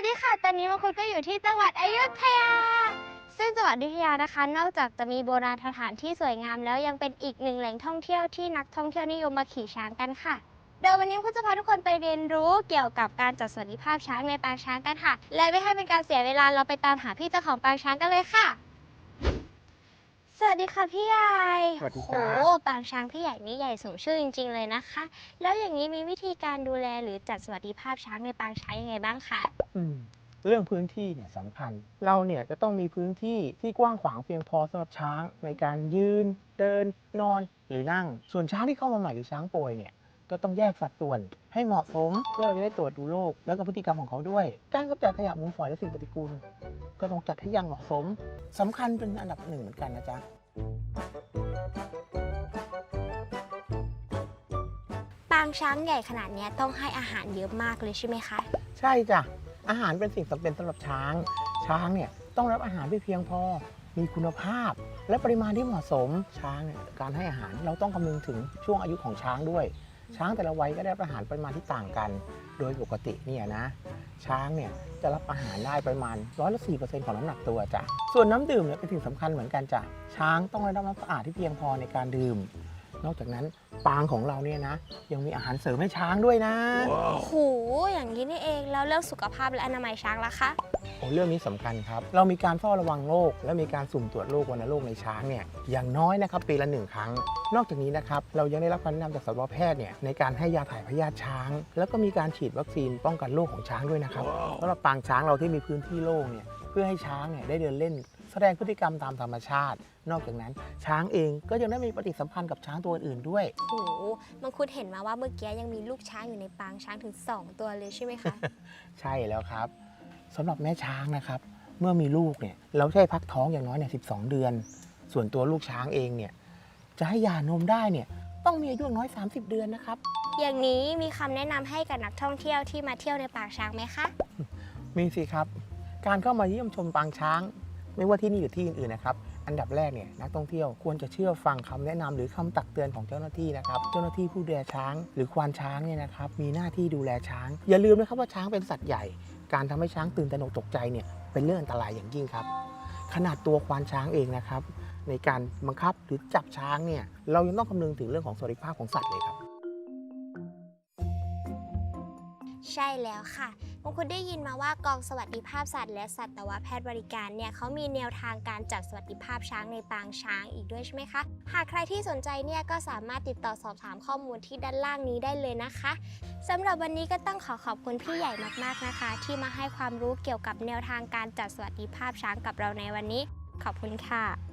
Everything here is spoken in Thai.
วัสดีค่ะ ตอนนี้มาคุยก็อยู่ที่จังหวัดอยุธยา ซึ่งจังหวัดอยุธยานะคะ นอกจากจะมีโบราณสถานที่สวยงามแล้วยังเป็นอีกหนึ่งแหล่งท่องเที่ยวที่นักท่องเที่ยวนิยมมาขี่ช้างกันค่ะ โดยวันนี้คุณจะพาทุกคนไปเรียนรู้เกี่ยวกับการจัดสวัสดิภาพช้างในปางช้างกันค่ะ และไม่ให้เป็นการเสียเวลาเราไปตามหาพี่เจ้าของปางช้างกันเลยค่ะ สวัสดีค่ะพี่ใหญ่สวัสดีโหครับปางช้างพี่ใหญ่นี่ใหญ่สมชื่อจริง ๆ เลยนะคะ แล้วอย่างนี้มีวิธีการดูแลหรือจัดสวัสดิภาพช้างในปางช้างยังไงบ้างคะอืมเรื่องพื้นที่เนี่ยสำคัญ เราเนี่ยจะต้องมีพื้นที่ที่กว้างขวางเพียงพอสำหรับช้างในการยืน เดินนอนหรือนั่ง ส่วนช้างที่เข้ามาใหม่หรือช้างป่วยเนี่ย ก็ต้องแยกสัดส่วน ให้เหมาะสมเพื่อเราจะได้ตรวจดูโรคแล้วก็พฤติกรรมของเขาด้วย การกำจัดขยะมูลฝอยและสิ่งปฏิกูล ก็ต้องจัดให้อยังเหมาะสมสำคัญเป็นอันดับหนึ่งเหมือนกันนะจ๊ะ ปางช้างใหญ่ขนาดเนี้ยต้องให้อาหารเยอะมากเลยใช่ไหมคะ ใช่จ้ะ อาหารเป็นสิ่งจำเป็นสำหรับช้าง ช้างเนี่ยต้องรับอาหารที่เพียงพอ มีคุณภาพ และปริมาณที่เหมาะสม ช้างเนี่ยการให้อาหารเราต้องคำนึงถึงช่วงอายุของช้างด้วย ช้างแต่ละวัยก็ได้รับอาหารปริมาณที่ต่างกัน โดยปกติเนี่ยนะ ช้างเนี่ยจะรับอาหารได้ประมาณร้อยละสี่เปอร์เซ็นต์ของน้ำหนักตัวจ้ะส่วนน้ำดื่มเนี่ยเป็นสิ่งสำคัญเหมือนกันจ้ะช้างต้องได้รับน้ำสะอาดที่เพียงพอในการดื่ม นอกจากนั้นปางของเราเนี่ยนะ ยังมีอาหารเสริมให้ช้างด้วยนะโห อย่างนี้นี่เองแล้วเรื่องสุขภาพและอนามัยช้างล่ะคะ โอ้เรื่องนี้สำคัญครับ เรามีการเฝ้าระวังโรคและมีการสุ่มตรวจโรควัณโรคในช้างเนี่ยอย่างน้อยนะครับปีละหนึ่งครั้ง นอกจากนี้นะครับเรายังได้รับการแนะนำจากสัตวแพทย์เนี่ยในการให้ยาถ่ายพยาธิช้าง แล้วก็มีการฉีดวัคซีนป้องกันโรคของช้างด้วยนะครับสำหรับปางช้างเราที่มีพื้นที่โล่งเนี่ยเพื่อให้ช้างเนี่ยได้เดินเล่น แสดงพฤติกรรมตามธรรมชาติ นอกจากนั้น ช้างเองก็ยังได้มีปฏิสัมพันธ์กับช้างตัวอื่นๆด้วยโหมังคุดเห็นมาว่าเมื่อกี้ยังมีลูกช้างอยู่ในปางช้างถึง 2 ตัวเลยใช่ไหมคะ ใช่แล้วครับสำหรับแม่ช้างนะครับ เมื่อมีลูกเนี่ยเราใช้พักท้องอย่างน้อยเนี่ย12เดือน ส่วนตัวลูกช้างเองเนี่ยจะให้หย่านมได้เนี่ยต้องมีอายุอย่างน้อย 30 เดือนนะครับ อย่างนี้มีคำแนะนำให้กับนักท่องเที่ยวที่มาเที่ยวในปางช้างไหมคะ มีสิครับ การเข้ามาเยี่ยมชมปางช้าง ไม่ว่าที่นี่หรือที่อื่นๆนะครับ อันดับแรกเนี่ยนักท่องเที่ยวควรจะเชื่อฟังคำแนะนำหรือคำตักเตือนของเจ้าหน้าที่นะครับ เจ้าหน้าที่ผู้ดูแลช้าง หรือควานช้างเนี่ยนะครับ มีหน้าที่ดูแลช้าง อย่าลืมนะครับว่าช้างเป็นสัตว์ใหญ่ การทำให้ช้างตื่นตระหนกตกใจเนี่ยเป็นเรื่องอันตรายอย่างยิ่งครับ ขนาดตัวควานช้างเองนะครับ ในการบังคับหรือจับช้างเนี่ยเรายังต้องคำนึงถึงเรื่องของสวัสดิภาพของสัตว์เลยครับ ใช่แล้วค่ะ บางคนได้ยินมาว่ากองสวัสดิภาพสัตว์และสัตวแพทย์บริการเนี่ยเขามีแนวทางการจัดสวัสดิภาพช้างในปางช้างอีกด้วยใช่ไหมคะ หากใครที่สนใจเนี่ยก็สามารถติดต่อสอบถามข้อมูลที่ด้านล่างนี้ได้เลยนะคะสำหรับวันนี้ก็ต้องขอขอบคุณพี่ใหญ่มากๆนะคะ ที่มาให้ความรู้เกี่ยวกับแนวทางการจัดสวัสดิภาพช้างกับเราในวันนี้ ขอบคุณค่ะ